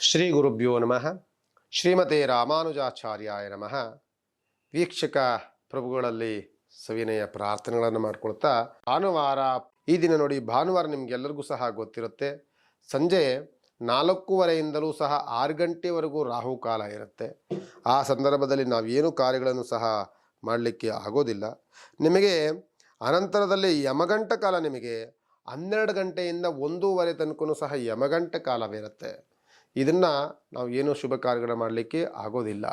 ಶ್ರೀ ಗುರುಭ್ಯೋ ನಮಃ. ಶ್ರೀಮತಿ ರಾಮಾನುಜಾಚಾರ್ಯಾಯ ನಮಃ. ವೀಕ್ಷಕ ಪ್ರಭುಗಳಲ್ಲಿ ಸವಿನಯ ಪ್ರಾರ್ಥನೆಗಳನ್ನು ಮಾಡ್ಕೊಳ್ತಾ, ಭಾನುವಾರ, ಈ ದಿನ ನೋಡಿ ಭಾನುವಾರ ನಿಮಗೆಲ್ಲರಿಗೂ ಸಹ ಗೊತ್ತಿರುತ್ತೆ. ಸಂಜೆ ನಾಲ್ಕೂವರೆಯಿಂದಲೂ ಸಹ ಆರು ಗಂಟೆವರೆಗೂ ರಾಹುಕಾಲ ಇರುತ್ತೆ. ಆ ಸಂದರ್ಭದಲ್ಲಿ ನಾವೇನು ಕಾರ್ಯಗಳನ್ನು ಸಹ ಮಾಡಲಿಕ್ಕೆ ಆಗೋದಿಲ್ಲ. ನಿಮಗೆ ಅನಂತರದಲ್ಲಿ ಯಮಗಂಟ ಕಾಲ ನಿಮಗೆ ಹನ್ನೆರಡು ಗಂಟೆಯಿಂದ ಒಂದೂವರೆ ತನಕನೂ ಸಹ ಯಮಗಂಟ ಕಾಲವಿರುತ್ತೆ. ಇದನ್ನು ನಾವು ಏನು ಶುಭ ಕಾರ್ಯಗಳ ಮಾಡಲಿಕ್ಕೆ ಆಗೋದಿಲ್ಲ.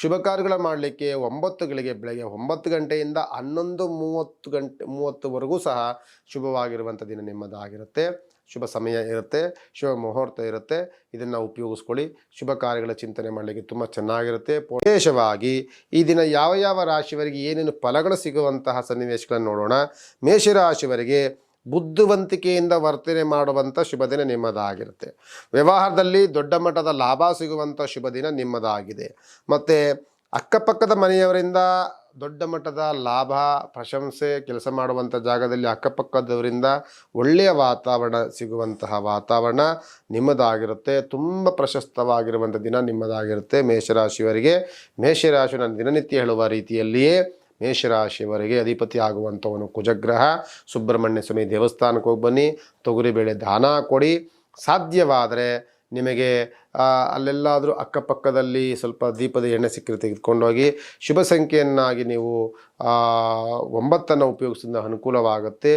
ಶುಭ ಕಾರ್ಯಗಳ ಮಾಡಲಿಕ್ಕೆ ಒಂಬತ್ತುಗಳಿಗೆ ಬೆಳಗ್ಗೆ ಒಂಬತ್ತು ಗಂಟೆಯಿಂದ ಹನ್ನೊಂದು ಮೂವತ್ತು ಗಂಟೆ, ಮೂವತ್ತುವರೆಗೂ ಸಹ ಶುಭವಾಗಿರುವಂಥ ದಿನ ನಿಮ್ಮದಾಗಿರುತ್ತೆ. ಶುಭ ಸಮಯ ಇರುತ್ತೆ, ಶುಭ ಮುಹೂರ್ತ ಇರುತ್ತೆ. ಇದನ್ನು ಉಪಯೋಗಿಸ್ಕೊಳ್ಳಿ. ಶುಭ ಕಾರ್ಯಗಳ ಚಿಂತನೆ ಮಾಡಲಿಕ್ಕೆ ತುಂಬ ಚೆನ್ನಾಗಿರುತ್ತೆ. ವಿಶೇಷವಾಗಿ ಈ ದಿನ ಯಾವ ಯಾವ ರಾಶಿಯವರಿಗೆ ಏನೇನು ಫಲಗಳು ಸಿಗುವಂತಹ ಸನ್ನಿವೇಶಗಳನ್ನು ನೋಡೋಣ. ಮೇಷರಾಶಿಯವರಿಗೆ ಬುದ್ಧಿವಂತಿಕೆಯಿಂದ ವರ್ತನೆ ಮಾಡುವಂಥ ಶುಭ ದಿನ ನಿಮ್ಮದಾಗಿರುತ್ತೆ. ವ್ಯವಹಾರದಲ್ಲಿ ದೊಡ್ಡ ಮಟ್ಟದ ಲಾಭ ಸಿಗುವಂಥ ಶುಭ ದಿನ ನಿಮ್ಮದಾಗಿದೆ. ಮತ್ತು ಅಕ್ಕಪಕ್ಕದ ಮನೆಯವರಿಂದ ದೊಡ್ಡ ಮಟ್ಟದ ಲಾಭ, ಪ್ರಶಂಸೆ, ಕೆಲಸ ಮಾಡುವಂಥ ಜಾಗದಲ್ಲಿ ಅಕ್ಕಪಕ್ಕದವರಿಂದ ಒಳ್ಳೆಯ ವಾತಾವರಣ ಸಿಗುವಂತಹ ವಾತಾವರಣ ನಿಮ್ಮದಾಗಿರುತ್ತೆ. ತುಂಬ ಪ್ರಶಸ್ತವಾಗಿರುವಂಥ ದಿನ ನಿಮ್ಮದಾಗಿರುತ್ತೆ. ಮೇಷರಾಶಿಯವರಿಗೆ ಮೇಷರಾಶಿನ ದಿನನಿತ್ಯ ಹೇಳುವ ರೀತಿಯಲ್ಲಿಯೇ ಮೇಷರಾಶಿಯವರಿಗೆ ಅಧಿಪತಿ ಆಗುವಂಥವನು ಕುಜಗ್ರಹ, ಸುಬ್ರಹ್ಮಣ್ಯ ಸ್ವಾಮಿ ದೇವಸ್ಥಾನಕ್ಕೆ ಹೋಗಿ ಬನ್ನಿ ತೊಗರಿಬೇಳೆ ದಾನ ಕೊಡಿ. ಸಾಧ್ಯವಾದರೆ ನಿಮಗೆ ಅಲ್ಲೆಲ್ಲಾದರೂ ಅಕ್ಕಪಕ್ಕದಲ್ಲಿ ಸ್ವಲ್ಪ ದೀಪದ ಎಣ್ಣೆ ಸಿಕ್ಕರೆ ತೆಗೆದುಕೊಂಡೋಗಿ ಶುಭ ಸಂಖ್ಯೆಯನ್ನಾಗಿ ನೀವು ಒಂಬತ್ತನ್ನು ಉಪಯೋಗಿಸಿದ ಅನುಕೂಲವಾಗುತ್ತೆ.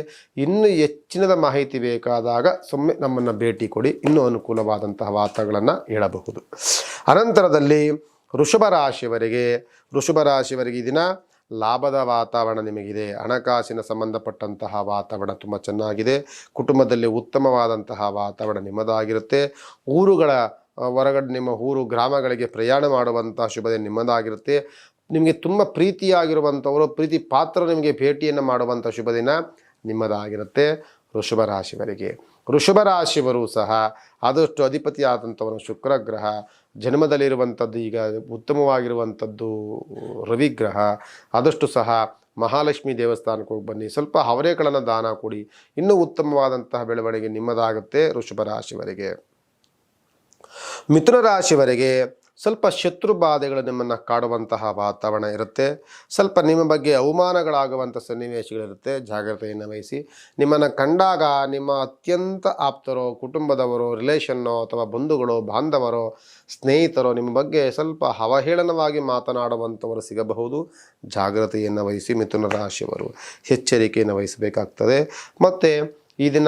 ಇನ್ನೂ ಹೆಚ್ಚಿನದ ಮಾಹಿತಿ ಬೇಕಾದಾಗ ಸುಮ್ಮನೆ ನಮ್ಮನ್ನು ಭೇಟಿ ಕೊಡಿ. ಇನ್ನೂ ಅನುಕೂಲವಾದಂತಹ ವಾರ್ತೆಗಳನ್ನು ಹೇಳಬಹುದು. ಅನಂತರದಲ್ಲಿ ವೃಷಭ ರಾಶಿಯವರಿಗೆ ವೃಷಭ ರಾಶಿಯವರಿಗೆ ದಿನ ಲಾಭದ ವಾತಾವರಣ ನಿಮಗಿದೆ, ಹಣಕಾಸಿನ ಸಂಬಂಧಪಟ್ಟಂತಹ ವಾತಾವರಣ ತುಂಬ ಚೆನ್ನಾಗಿದೆ, ಕುಟುಂಬದಲ್ಲಿ ಉತ್ತಮವಾದಂತಹ ವಾತಾವರಣ ನಿಮ್ಮದಾಗಿರುತ್ತೆ. ಊರುಗಳ ಹೊರಗಡೆ ನಿಮ್ಮ ಊರು, ಗ್ರಾಮಗಳಿಗೆ ಪ್ರಯಾಣ ಮಾಡುವಂಥ ಶುಭದಿನ ನಿಮ್ಮದಾಗಿರುತ್ತೆ. ನಿಮಗೆ ತುಂಬ ಪ್ರೀತಿಯಾಗಿರುವಂಥವರು, ಪ್ರೀತಿ ಪಾತ್ರ ನಿಮಗೆ ಭೇಟಿಯನ್ನು ಮಾಡುವಂಥ ಶುಭ ದಿನ ನಿಮ್ಮದಾಗಿರುತ್ತೆ. ವೃಷಭ ರಾಶಿವರಿಗೆ ವೃಷಭ ರಾಶಿಯವರು ಸಹ ಆದಷ್ಟು ಅಧಿಪತಿಯಾದಂಥವನು ಶುಕ್ರ ಗ್ರಹ ಜನ್ಮದಲ್ಲಿರುವಂಥದ್ದು ಈಗ ಉತ್ತಮವಾಗಿರುವಂಥದ್ದು ರವಿಗ್ರಹ, ಆದಷ್ಟು ಸಹ ಮಹಾಲಕ್ಷ್ಮಿ ದೇವಸ್ಥಾನಕ್ಕೆ ಹೋಗಿ ಬನ್ನಿ. ಸ್ವಲ್ಪ ಅವರೇಗಳನ್ನು ದಾನ ಕೊಡಿ. ಇನ್ನೂ ಉತ್ತಮವಾದಂತಹ ಬೆಳವಣಿಗೆ ನಿಮ್ಮದಾಗುತ್ತೆ ವೃಷಭ ರಾಶಿವರೆಗೆ ಮಿಥುನ ರಾಶಿಯವರೆಗೆ ಸ್ವಲ್ಪ ಶತ್ರು ಬಾಧೆಗಳು ನಿಮ್ಮನ್ನು ಕಾಡುವಂತಹ ವಾತಾವರಣ ಇರುತ್ತೆ. ಸ್ವಲ್ಪ ನಿಮ್ಮ ಬಗ್ಗೆ ಅವಮಾನಗಳಾಗುವಂಥ ಸನ್ನಿವೇಶಗಳಿರುತ್ತೆ. ಜಾಗ್ರತೆಯನ್ನು ವಹಿಸಿ. ನಿಮ್ಮನ್ನು ಕಂಡಾಗ ನಿಮ್ಮ ಅತ್ಯಂತ ಆಪ್ತರೋ, ಕುಟುಂಬದವರು ರಿಲೇಷನ್ನೋ ಅಥವಾ ಬಂಧುಗಳು, ಬಾಂಧವರೋ, ಸ್ನೇಹಿತರೋ ನಿಮ್ಮ ಬಗ್ಗೆ ಸ್ವಲ್ಪ ಅವಹೇಳನವಾಗಿ ಮಾತನಾಡುವಂಥವರು ಸಿಗಬಹುದು. ಜಾಗ್ರತೆಯನ್ನು ವಹಿಸಿ ಮಿಥುನ ರಾಶಿಯವರು. ಎಚ್ಚರಿಕೆಯನ್ನು ವಹಿಸಬೇಕಾಗ್ತದೆ. ಮತ್ತು ಈ ದಿನ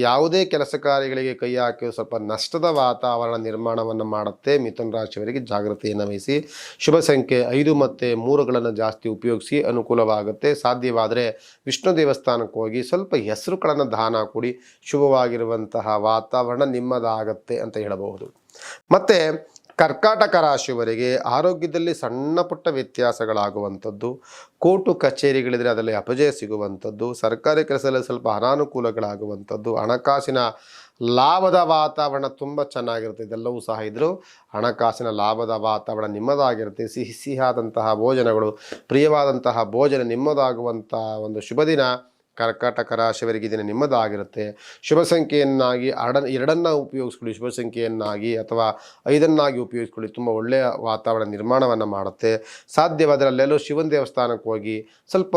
ಯಾವುದೇ ಕೆಲಸ ಕಾರ್ಯಗಳಿಗೆ ಕೈ ಹಾಕಿ ಸ್ವಲ್ಪ ನಷ್ಟದ ವಾತಾವರಣ ನಿರ್ಮಾಣವನ್ನು ಮಾಡುತ್ತೆ. ಮಿಥುನ ರಾಶಿಯವರಿಗೆ ಜಾಗ್ರತೆಯನ್ನು ವಹಿಸಿ. ಶುಭ ಸಂಖ್ಯೆ ಐದು ಮತ್ತು ಮೂರುಗಳನ್ನು ಜಾಸ್ತಿ ಉಪಯೋಗಿಸಿ ಅನುಕೂಲವಾಗುತ್ತೆ. ಸಾಧ್ಯವಾದರೆ ವಿಷ್ಣು ದೇವಸ್ಥಾನಕ್ಕೆ ಹೋಗಿ ಸ್ವಲ್ಪ ಹೆಸರುಗಳನ್ನು ದಾನ ಕೂಡಿ ಶುಭವಾಗಿರುವಂತಹ ವಾತಾವರಣ ನಿಮ್ಮದಾಗತ್ತೆ ಅಂತ ಹೇಳಬಹುದು. ಮತ್ತು ಕರ್ಕಾಟಕ ರಾಶಿಯವರಿಗೆ ಆರೋಗ್ಯದಲ್ಲಿ ಸಣ್ಣ ಪುಟ್ಟ ವ್ಯತ್ಯಾಸಗಳಾಗುವಂಥದ್ದು, ಕೋರ್ಟು ಕಚೇರಿಗಳಿದ್ರೆ ಅದರಲ್ಲಿ ಅಪಜಯ ಸಿಗುವಂಥದ್ದು, ಸರ್ಕಾರಿ ಕೆಲಸದಲ್ಲಿ ಸ್ವಲ್ಪ ಅನಾನುಕೂಲಗಳಾಗುವಂಥದ್ದು, ಹಣಕಾಸಿನ ಲಾಭದ ವಾತಾವರಣ ತುಂಬ ಚೆನ್ನಾಗಿರುತ್ತೆ, ಇದೆಲ್ಲವೂ ಸಹ ಇದ್ದರೂ ಹಣಕಾಸಿನ ಲಾಭದ ವಾತಾವರಣ ನಿಮ್ಮದಾಗಿರುತ್ತೆ. ಸಿಹಿ, ಸಿಹಿಯಾದಂತಹ ಭೋಜನಗಳು, ಪ್ರಿಯವಾದಂತಹ ಭೋಜನ ನಿಮ್ಮದಾಗುವಂಥ ಒಂದು ಶುಭ ದಿನ ಕರ್ಕಾಟಕ ರಾಶಿಯವರಿಗೆ ದಿನ ನಿಮ್ಮದಾಗಿರುತ್ತೆ. ಶುಭ ಸಂಖ್ಯೆಯನ್ನಾಗಿ ಅರಡ ಎರಡನ್ನ ಉಪಯೋಗಿಸ್ಕೊಳ್ಳಿ. ಶುಭ ಸಂಖ್ಯೆಯನ್ನಾಗಿ ಅಥವಾ ಐದನ್ನಾಗಿ ಉಪಯೋಗಿಸ್ಕೊಳ್ಳಿ. ತುಂಬ ಒಳ್ಳೆಯ ವಾತಾವರಣ ನಿರ್ಮಾಣವನ್ನು ಮಾಡುತ್ತೆ. ಸಾಧ್ಯವಾದರಲ್ಲೆಲ್ಲೋ ಶಿವನ ದೇವಸ್ಥಾನಕ್ಕೆ ಹೋಗಿ ಸ್ವಲ್ಪ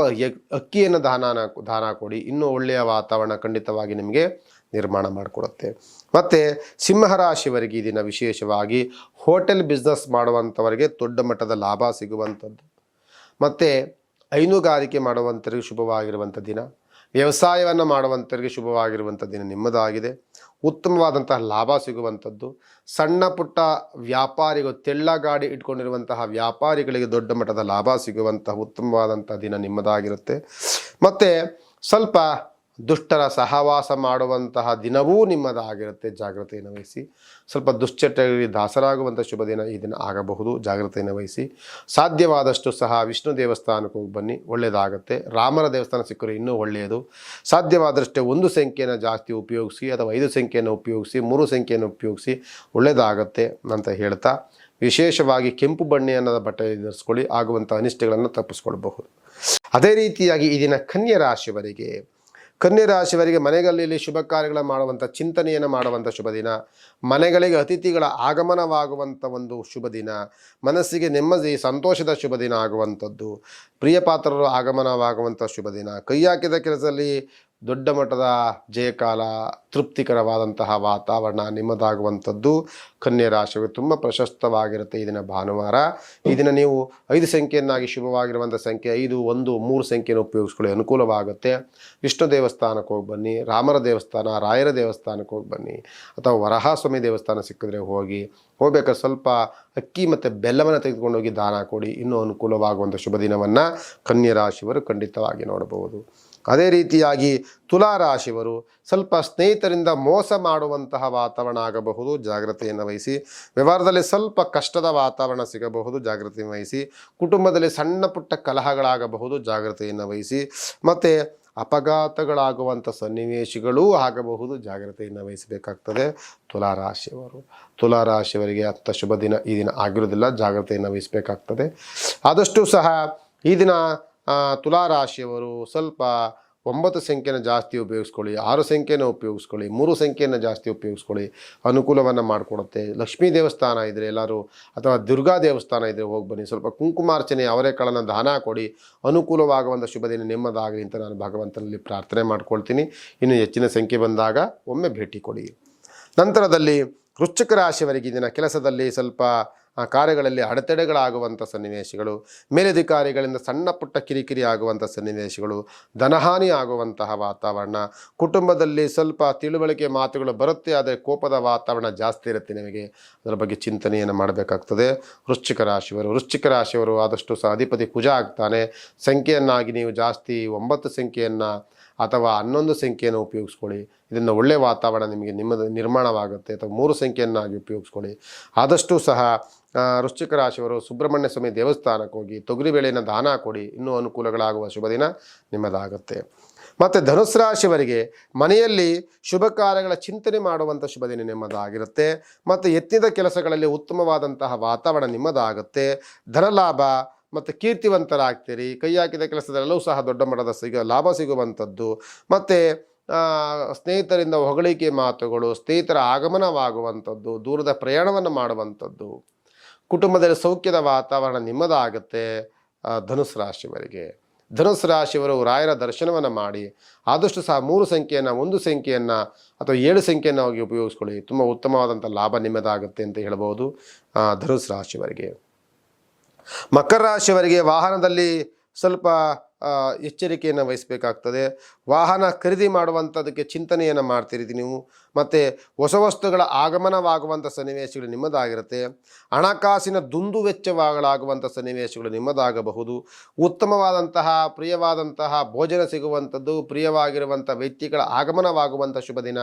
ಅಕ್ಕಿಯನ್ನು ದಾನ ದಾನ ಕೊಡಿ. ಇನ್ನೂ ಒಳ್ಳೆಯ ವಾತಾವರಣ ಖಂಡಿತವಾಗಿ ನಿಮಗೆ ನಿರ್ಮಾಣ ಮಾಡಿಕೊಡುತ್ತೆ. ಮತ್ತು ಸಿಂಹರಾಶಿಯವರಿಗೆ ದಿನ ವಿಶೇಷವಾಗಿ ಹೋಟೆಲ್ ಬಿಸ್ನೆಸ್ ಮಾಡುವಂಥವರಿಗೆ ದೊಡ್ಡ ಮಟ್ಟದ ಲಾಭ ಸಿಗುವಂಥದ್ದು. ಮತ್ತು ಹೈನುಗಾರಿಕೆ ಮಾಡುವಂಥರಿಗೆ ಶುಭವಾಗಿರುವಂಥ ದಿನ. ವ್ಯವಸಾಯವನ್ನು ಮಾಡುವಂಥವ್ರಿಗೆ ಶುಭವಾಗಿರುವಂಥ ದಿನ ನಿಮ್ಮದಾಗಿದೆ. ಉತ್ತಮವಾದಂತಹ ಲಾಭ ಸಿಗುವಂಥದ್ದು. ಸಣ್ಣ ಪುಟ್ಟ ವ್ಯಾಪಾರಿಗೂ ತೆಳ್ಳಗಾಡಿ ಇಟ್ಕೊಂಡಿರುವಂತಹ ವ್ಯಾಪಾರಿಗಳಿಗೆ ದೊಡ್ಡ ಮಟ್ಟದ ಲಾಭ ಸಿಗುವಂತಹ ಉತ್ತಮವಾದಂಥ ದಿನ ನಿಮ್ಮದಾಗಿರುತ್ತೆ. ಮತ್ತು ಸ್ವಲ್ಪ ದುಷ್ಟರ ಸಹವಾಸ ಮಾಡುವಂತಹ ದಿನವೂ ನಿಮ್ಮದಾಗಿರುತ್ತೆ. ಜಾಗ್ರತೆಯನ್ನು ವಹಿಸಿ. ಸ್ವಲ್ಪ ದುಶ್ಚಟಗಳಿಗೆ ದಾಸರಾಗುವಂಥ ಶುಭ ದಿನ ಈ ದಿನ ಆಗಬಹುದು. ಜಾಗ್ರತೆಯನ್ನು ವಹಿಸಿ. ಸಾಧ್ಯವಾದಷ್ಟು ಸಹ ವಿಷ್ಣು ದೇವಸ್ಥಾನಕ್ಕೆ ಹೋಗಿ ಬನ್ನಿ. ಒಳ್ಳೆಯದಾಗುತ್ತೆ. ರಾಮನ ದೇವಸ್ಥಾನ ಸಿಕ್ಕರೆ ಇನ್ನೂ ಒಳ್ಳೆಯದು. ಸಾಧ್ಯವಾದಷ್ಟೇ ಒಂದು ಸಂಖ್ಯೆಯನ್ನು ಜಾಸ್ತಿ ಉಪಯೋಗಿಸಿ ಅಥವಾ ಐದು ಸಂಖ್ಯೆಯನ್ನು ಉಪಯೋಗಿಸಿ, ಮೂರು ಸಂಖ್ಯೆಯನ್ನು ಉಪಯೋಗಿಸಿ ಒಳ್ಳೆಯದಾಗತ್ತೆ ಅಂತ ಹೇಳ್ತಾ, ವಿಶೇಷವಾಗಿ ಕೆಂಪು ಬಣ್ಣದ ಬಟ್ಟೆ ಧರಿಸ್ಕೊಳ್ಳಿ. ಆಗುವಂಥ ಅನಿಷ್ಟಗಳನ್ನು ತಪ್ಪಿಸ್ಕೊಳ್ಬಹುದು. ಅದೇ ರೀತಿಯಾಗಿ ಈ ದಿನ ಕನ್ಯಾ ರಾಶಿಯವರಿಗೆ ರಾಶಿಯವರಿಗೆ ಮನೆಗಳಲ್ಲಿ ಶುಭ ಕಾರ್ಯಗಳ ಮಾಡುವಂಥ ಚಿಂತನೆಯನ್ನು ಮಾಡುವಂಥ ಶುಭ ದಿನ. ಮನೆಗಳಿಗೆ ಅತಿಥಿಗಳ ಆಗಮನವಾಗುವಂಥ ಒಂದು ಶುಭ ದಿನ. ಮನಸ್ಸಿಗೆ ನೆಮ್ಮದಿ, ಸಂತೋಷದ ಶುಭ ದಿನ ಆಗುವಂಥದ್ದು. ಪ್ರಿಯ ಪಾತ್ರರು ಆಗಮನವಾಗುವಂಥ ಶುಭ ದಿನ. ಕೈ ಹಾಕಿದ ಕೆಲಸದಲ್ಲಿ ದೊಡ್ಡ ಮಟ್ಟದ ಜಯಕಾಲ, ತೃಪ್ತಿಕರವಾದಂತಹ ವಾತಾವರಣ ನಿಮ್ಮದಾಗುವಂಥದ್ದು. ಕನ್ಯಾ ರಾಶಿಗೆ ತುಂಬ ಪ್ರಶಸ್ತವಾಗಿರುತ್ತೆ ಈ ಭಾನುವಾರ. ಈ ದಿನ ನೀವು ಐದು ಸಂಖ್ಯೆಯನ್ನಾಗಿ ಶುಭವಾಗಿರುವಂಥ ಸಂಖ್ಯೆ ಐದು, ಒಂದು, ಮೂರು ಸಂಖ್ಯೆಯನ್ನು ಉಪಯೋಗಿಸ್ಕೊಳ್ಳಿ. ಅನುಕೂಲವಾಗುತ್ತೆ. ವಿಷ್ಣು ದೇವಸ್ಥಾನಕ್ಕೆ ಹೋಗಿ ಬನ್ನಿ, ರಾಮರ ದೇವಸ್ಥಾನ, ರಾಯರ ದೇವಸ್ಥಾನಕ್ಕೆ ಹೋಗಿ ಬನ್ನಿ, ಅಥವಾ ವರಹಾಸ್ವಾಮಿ ದೇವಸ್ಥಾನ ಸಿಕ್ಕಿದ್ರೆ ಹೋಗಿ. ಹೋಗ್ಬೇಕಾದ್ರೆ ಸ್ವಲ್ಪ ಅಕ್ಕಿ ಮತ್ತು ಬೆಲ್ಲವನ್ನು ತೆಗೆದುಕೊಂಡೋಗಿ ದಾನ ಕೊಡಿ. ಇನ್ನೂ ಅನುಕೂಲವಾಗುವಂಥ ಶುಭ ದಿನವನ್ನು ಕನ್ಯಾ ರಾಶಿಯವರು ಖಂಡಿತವಾಗಿ ನೋಡಬಹುದು. ಅದೇ ರೀತಿಯಾಗಿ ತುಲಾ ರಾಶಿಯವರು ಸ್ವಲ್ಪ ಸ್ನೇಹಿತರಿಂದ ಮೋಸ ಮಾಡುವಂತಹ ವಾತಾವರಣ ಆಗಬಹುದು. ಜಾಗ್ರತೆಯನ್ನು ವಹಿಸಿ. ವ್ಯವಹಾರದಲ್ಲಿ ಸ್ವಲ್ಪ ಕಷ್ಟದ ವಾತಾವರಣ ಸಿಗಬಹುದು. ಜಾಗ್ರತೆ ವಹಿಸಿ. ಕುಟುಂಬದಲ್ಲಿ ಸಣ್ಣ ಪುಟ್ಟ ಕಲಹಗಳಾಗಬಹುದು. ಜಾಗ್ರತೆಯನ್ನು ವಹಿಸಿ. ಮತ್ತು ಅಪಘಾತಗಳಾಗುವಂಥ ಸನ್ನಿವೇಶಗಳೂ ಆಗಬಹುದು. ಜಾಗ್ರತೆಯನ್ನು ವಹಿಸಬೇಕಾಗ್ತದೆ. ತುಲಾರಾಶಿಯವರು. ತುಲಾರಾಶಿಯವರಿಗೆ ಅಂಥ ಶುಭ ದಿನ ಈ ದಿನ ಆಗಿರೋದಿಲ್ಲ ಜಾಗ್ರತೆಯನ್ನು ವಹಿಸಬೇಕಾಗ್ತದೆ. ಆದಷ್ಟು ಸಹ ಈ ದಿನ ತುಲಾರಾಶಿಯವರು ಸ್ವಲ್ಪ ಒಂಬತ್ತು ಸಂಖ್ಯೆನ ಜಾಸ್ತಿ ಉಪಯೋಗಿಸ್ಕೊಳ್ಳಿ, ಆರು ಸಂಖ್ಯೆನ ಉಪಯೋಗಿಸ್ಕೊಳ್ಳಿ, ಮೂರು ಸಂಖ್ಯೆಯನ್ನು ಜಾಸ್ತಿ ಉಪಯೋಗಿಸ್ಕೊಳ್ಳಿ, ಅನುಕೂಲವನ್ನು ಮಾಡಿಕೊಡುತ್ತೆ. ಲಕ್ಷ್ಮೀ ದೇವಸ್ಥಾನ ಇದ್ದರೆ ಎಲ್ಲರೂ ಅಥವಾ ದುರ್ಗಾ ದೇವಸ್ಥಾನ ಇದ್ದರೆ ಹೋಗಿ ಬನ್ನಿ. ಸ್ವಲ್ಪ ಕುಂಕುಮಾರ್ಚನೆ ಅವರೆಕಾಳನ್ನು ದಾನ ಕೊಡಿ ಅನುಕೂಲವಾಗುವಂಥ ಶುಭ ದಿನ ನಿಮ್ಮದಾಗಲಿ ಅಂತ ನಾನು ಭಗವಂತನಲ್ಲಿ ಪ್ರಾರ್ಥನೆ ಮಾಡ್ಕೊಳ್ತೀನಿ. ಇನ್ನು ಹೆಚ್ಚಿನ ಸಂಖ್ಯೆ ಬಂದಾಗ ಒಮ್ಮೆ ಭೇಟಿ ಕೊಡಿ. ನಂತರದಲ್ಲಿ ವೃಶ್ಚಿಕ ರಾಶಿಯವರಿಗೆ ದಿನ ಕೆಲಸದಲ್ಲಿ ಸ್ವಲ್ಪ ಆ, ಕಾರ್ಯಗಳಲ್ಲಿ ಅಡೆತಡೆಗಳಾಗುವಂಥ ಸನ್ನಿವೇಶಗಳು ಮೇಲಧಿಕಾರಿಗಳಿಂದ ಸಣ್ಣ ಪುಟ್ಟ ಕಿರಿಕಿರಿ ಆಗುವಂಥ ಸನ್ನಿವೇಶಗಳು ಧನಹಾನಿ ಆಗುವಂತಹ ವಾತಾವರಣ ಕುಟುಂಬದಲ್ಲಿ ಸ್ವಲ್ಪ ತಿಳುವಳಿಕೆ ಮಾತುಗಳು ಬರುತ್ತೆ ಆದರೆ ಕೋಪದ ವಾತಾವರಣ ಜಾಸ್ತಿ ಇರುತ್ತೆ ನಿಮಗೆ. ಅದರ ಬಗ್ಗೆ ಚಿಂತನೆಯನ್ನು ಮಾಡಬೇಕಾಗ್ತದೆ. ವೃಶ್ಚಿಕ ರಾಶಿಯವರು ವೃಶ್ಚಿಕ ರಾಶಿಯವರು ಆದಷ್ಟು ಸಹ ಅಧಿಪತಿ ಕುಜ ಆಗ್ತಾನೆ. ಸಂಖ್ಯೆಯನ್ನಾಗಿ ನೀವು ಜಾಸ್ತಿ ಒಂಬತ್ತು ಸಂಖ್ಯೆಯನ್ನು ಅಥವಾ ಹನ್ನೊಂದು ಸಂಖ್ಯೆಯನ್ನು ಉಪಯೋಗಿಸ್ಕೊಳ್ಳಿ. ಇದರಿಂದ ಒಳ್ಳೆಯ ವಾತಾವರಣ ನಿಮಗೆ ನಿಮ್ಮದು ನಿರ್ಮಾಣವಾಗುತ್ತೆ. ಅಥವಾ ಮೂರು ಸಂಖ್ಯೆಯನ್ನಾಗಿ ಉಪಯೋಗಿಸ್ಕೊಳ್ಳಿ. ಆದಷ್ಟು ಸಹ ವೃಶ್ಚಿಕ ರಾಶಿಯವರು ಸುಬ್ರಹ್ಮಣ್ಯ ಸ್ವಾಮಿ ದೇವಸ್ಥಾನಕ್ಕೆ ಹೋಗಿ ತೊಗರಿಬೇಳೆಯನ್ನು ದಾನ ಕೊಡಿ. ಇನ್ನೂ ಅನುಕೂಲಗಳಾಗುವ ಶುಭ ದಿನ ನಿಮ್ಮದಾಗುತ್ತೆ. ಮತ್ತು ಧನುಸ್ ರಾಶಿಯವರಿಗೆ ಮನೆಯಲ್ಲಿ ಶುಭ ಕಾರ್ಯಗಳ ಚಿಂತನೆ ಮಾಡುವಂಥ ಶುಭ ದಿನ ನಿಮ್ಮದಾಗಿರುತ್ತೆ. ಮತ್ತು ಎತ್ತಿದ ಕೆಲಸಗಳಲ್ಲಿ ಉತ್ತಮವಾದಂತಹ ವಾತಾವರಣ ನಿಮ್ಮದಾಗುತ್ತೆ. ಧನಲಾಭ ಮತ್ತು ಕೀರ್ತಿವಂತರಾಗ್ತೀರಿ, ಕೈ ಹಾಕಿದ ಕೆಲಸದಲ್ಲೂ ಸಹ ದೊಡ್ಡ ಮಟ್ಟದ ಸಿಗ, ಲಾಭ ಸಿಗುವಂಥದ್ದು. ಮತ್ತು ಸ್ನೇಹಿತರಿಂದ ಹೊಗಳಿಕೆ ಮಾತುಗಳು, ಸ್ನೇಹಿತರ ಆಗಮನವಾಗುವಂಥದ್ದು, ದೂರದ ಪ್ರಯಾಣವನ್ನು ಮಾಡುವಂಥದ್ದು. ಕುಟುಂಬದಲ್ಲಿ ಸೌಖ್ಯದ ವಾತಾವರಣ ನಿಮ್ಮದಾಗುತ್ತೆ ಧನುಸು ರಾಶಿಯವರಿಗೆ. ಧನುಸ್ ರಾಶಿಯವರು ರಾಯರ ದರ್ಶನವನ್ನು ಮಾಡಿ, ಆದಷ್ಟು ಸಹ ಮೂರು ಸಂಖ್ಯೆಯನ್ನು, ಒಂದು ಸಂಖ್ಯೆಯನ್ನು ಅಥವಾ ಏಳು ಸಂಖ್ಯೆಯನ್ನು ಹೋಗಿ ಉಪಯೋಗಿಸ್ಕೊಳ್ಳಿ. ತುಂಬ ಉತ್ತಮವಾದಂಥ ಲಾಭ ನಿಮ್ಮದಾಗುತ್ತೆ ಅಂತ ಹೇಳ್ಬೋದು ಧನುಸ್ ರಾಶಿಯವರಿಗೆ. ಮಕರ ರಾಶಿಯವರಿಗೆ ವಾಹನದಲ್ಲಿ ಸ್ವಲ್ಪ ಎಚ್ಚರಿಕೆಯನ್ನು ವಹಿಸಬೇಕಾಗ್ತದೆ. ವಾಹನ ಖರೀದಿ ಮಾಡುವಂಥದ್ದಕ್ಕೆ ಚಿಂತನೆಯನ್ನು ಮಾಡ್ತೀರಿ ನೀವು. ಮತ್ತು ಹೊಸ ವಸ್ತುಗಳ ಆಗಮನವಾಗುವಂಥ ಸನ್ನಿವೇಶಗಳು ನಿಮ್ಮದಾಗಿರುತ್ತೆ. ಹಣಕಾಸಿನ ದುಂದು ವೆಚ್ಚವಾಗಲಾಗುವಂಥ ಸನ್ನಿವೇಶಗಳು ನಿಮ್ಮದಾಗಬಹುದು. ಉತ್ತಮವಾದಂತಹ, ಪ್ರಿಯವಾದಂತಹ ಭೋಜನ ಸಿಗುವಂಥದ್ದು ಪ್ರಿಯವಾಗಿರುವಂಥ ವ್ಯಕ್ತಿಗಳ ಆಗಮನವಾಗುವಂಥ ಶುಭ ದಿನ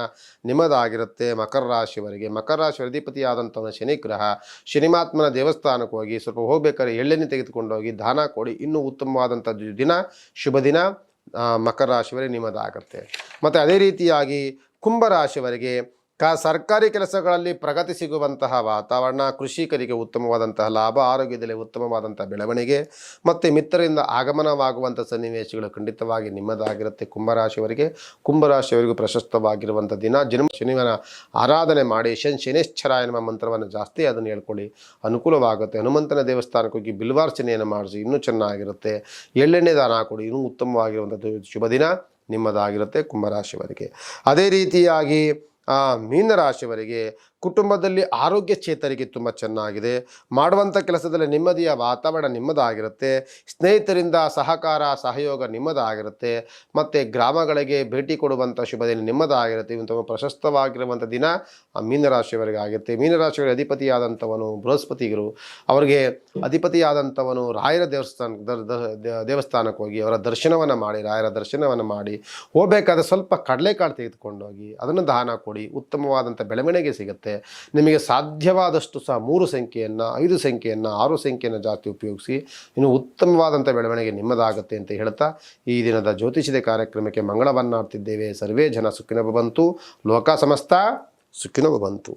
ನಿಮ್ಮದಾಗಿರುತ್ತೆ. ಮಕರ ರಾಶಿಯವರಿಗೆ. ಮಕರ ರಾಶಿ ಅಧಿಪತಿಯಾದಂಥ ಶನಿ ಗ್ರಹ. ಶನಿಮಾತ್ಮನ ದೇವಸ್ಥಾನಕ್ಕೆ ಹೋಗಿ ಸ್ವಲ್ಪ ಹೋಗ್ಬೇಕಾದ್ರೆ ಎಳ್ಳೆಣ್ಣೆ ತೆಗೆದುಕೊಂಡು ಹೋಗಿ ದಾನ ಕೊಡಿ. ಇನ್ನೂ ಉತ್ತಮವಾದಂಥ ದಿನ ಶುಭ ದಿನ. ಮಕರ ರಾಶಿಯವರಿಗೆ ನಿಮ್ಮದಾಗುತ್ತೆ. ಮತ್ತು ಅದೇ ರೀತಿಯಾಗಿ ಕುಂಭರಾಶಿಯವರಿಗೆ ಕ ಸರ್ಕಾರಿ ಕೆಲಸಗಳಲ್ಲಿ ಪ್ರಗತಿ ಸಿಗುವಂತಹ ವಾತಾವರಣ, ಕೃಷಿಕರಿಗೆ ಉತ್ತಮವಾದಂತಹ ಲಾಭ, ಆರೋಗ್ಯದಲ್ಲಿ ಉತ್ತಮವಾದಂಥ ಬೆಳವಣಿಗೆ ಮತ್ತು ಮಿತ್ರರಿಂದ ಆಗಮನವಾಗುವಂಥ ಸನ್ನಿವೇಶಗಳು ಖಂಡಿತವಾಗಿ ನಿಮ್ಮದಾಗಿರುತ್ತೆ. ಕುಂಭರಾಶಿಯವರಿಗೆ, ಕುಂಭರಾಶಿಯವರಿಗೂ ಪ್ರಶಸ್ತವಾಗಿರುವಂಥ ದಿನ. ಜನ್ಮ ಶನಿವಾರ ಆರಾಧನೆ ಮಾಡಿ ಶನ್ ಶನೇಶ್ವರ ಎನ್ನುವ ಮಂತ್ರವನ್ನು ಜಾಸ್ತಿ ಅದನ್ನು ಹೇಳ್ಕೊಳ್ಳಿ. ಅನುಕೂಲವಾಗುತ್ತೆ. ಹನುಮಂತನ ದೇವಸ್ಥಾನಕ್ಕೆ ಹೋಗಿ ಬಿಲ್ವಾರ್ಚನೆಯನ್ನು ಮಾಡಿಸಿ. ಇನ್ನೂ ಚೆನ್ನಾಗಿರುತ್ತೆ. ಎಳ್ಳೆಣ್ಣೆ ದಾನ ಕೊಡಿ. ಇನ್ನೂ ಉತ್ತಮವಾಗಿರುವಂಥದ್ದು ಶುಭ ದಿನ ನಿಮ್ಮದಾಗಿರುತ್ತೆ ಕುಂಭರಾಶಿಯವರಿಗೆ. ಅದೇ ರೀತಿಯಾಗಿ ಆ, ಮೀನರಾಶಿಯವರಿಗೆ ಕುಟುಂಬದಲ್ಲಿ ಆರೋಗ್ಯ ಚೇತರಿಕೆ ತುಂಬ ಚೆನ್ನಾಗಿದೆ. ಮಾಡುವಂಥ ಕೆಲಸದಲ್ಲಿ ನೆಮ್ಮದಿಯ ವಾತಾವರಣ ನಿಮ್ಮದಾಗಿರುತ್ತೆ. ಸ್ನೇಹಿತರಿಂದ ಸಹಕಾರ, ಸಹಯೋಗ ನಿಮ್ಮದಾಗಿರುತ್ತೆ. ಮತ್ತು ಗ್ರಾಮಗಳಿಗೆ ಭೇಟಿ ಕೊಡುವಂಥ ಶುಭದಲ್ಲಿ ನಿಮ್ಮದಾಗಿರುತ್ತೆ. ಇವು ತುಂಬ ಪ್ರಶಸ್ತವಾಗಿರುವಂಥ ದಿನ ಆ ಮೀನರಾಶಿಯವರಿಗೆ ಆಗಿರುತ್ತೆ. ಮೀನರಾಶಿಯವರ ಅಧಿಪತಿಯಾದಂಥವನು ಬೃಹಸ್ಪತಿಗರು. ಅವರಿಗೆ ಅಧಿಪತಿಯಾದಂಥವನು ರಾಯರ ದೇವಸ್ಥಾನ ದೇವಸ್ಥಾನಕ್ಕೆ ಹೋಗಿ ಅವರ ದರ್ಶನವನ್ನು ಮಾಡಿ, ರಾಯರ ದರ್ಶನವನ್ನು ಮಾಡಿ, ಹೋಗಬೇಕಾದ್ರೆ ಸ್ವಲ್ಪ ಕಡಲೆಕಾಳು ತೆಗೆದುಕೊಂಡೋಗಿ ಅದನ್ನು ದಾನ ಕೊಡಿ. ಉತ್ತಮವಾದಂಥ ಬೆಳವಣಿಗೆ ಸಿಗುತ್ತೆ. ನಿಮಗೆ ಸಾಧ್ಯವಾದಷ್ಟು ಸಹ ಮೂರು ಸಂಖ್ಯೆಯನ್ನು, ಐದು ಸಂಖ್ಯೆಯನ್ನು, ಆರು ಸಂಖ್ಯೆಯನ್ನು ಜಾಸ್ತಿ ಉಪಯೋಗಿಸಿ ಇನ್ನು ಉತ್ತಮವಾದಂಥ ಬೆಳವಣಿಗೆ ನಿಮ್ಮದಾಗುತ್ತೆ ಅಂತ ಹೇಳ್ತಾ ಈ ದಿನದ ಜ್ಯೋತಿಷದ ಕಾರ್ಯಕ್ರಮಕ್ಕೆ ಮಂಗಳವನ್ನಾಡ್ತಿದ್ದೇವೆ. ಸರ್ವೇ ಜನ ಸುಖಿನ ಬಂತು ಲೋಕ ಸಮಸ್ತ ಸುಖಿನ ಬಂತು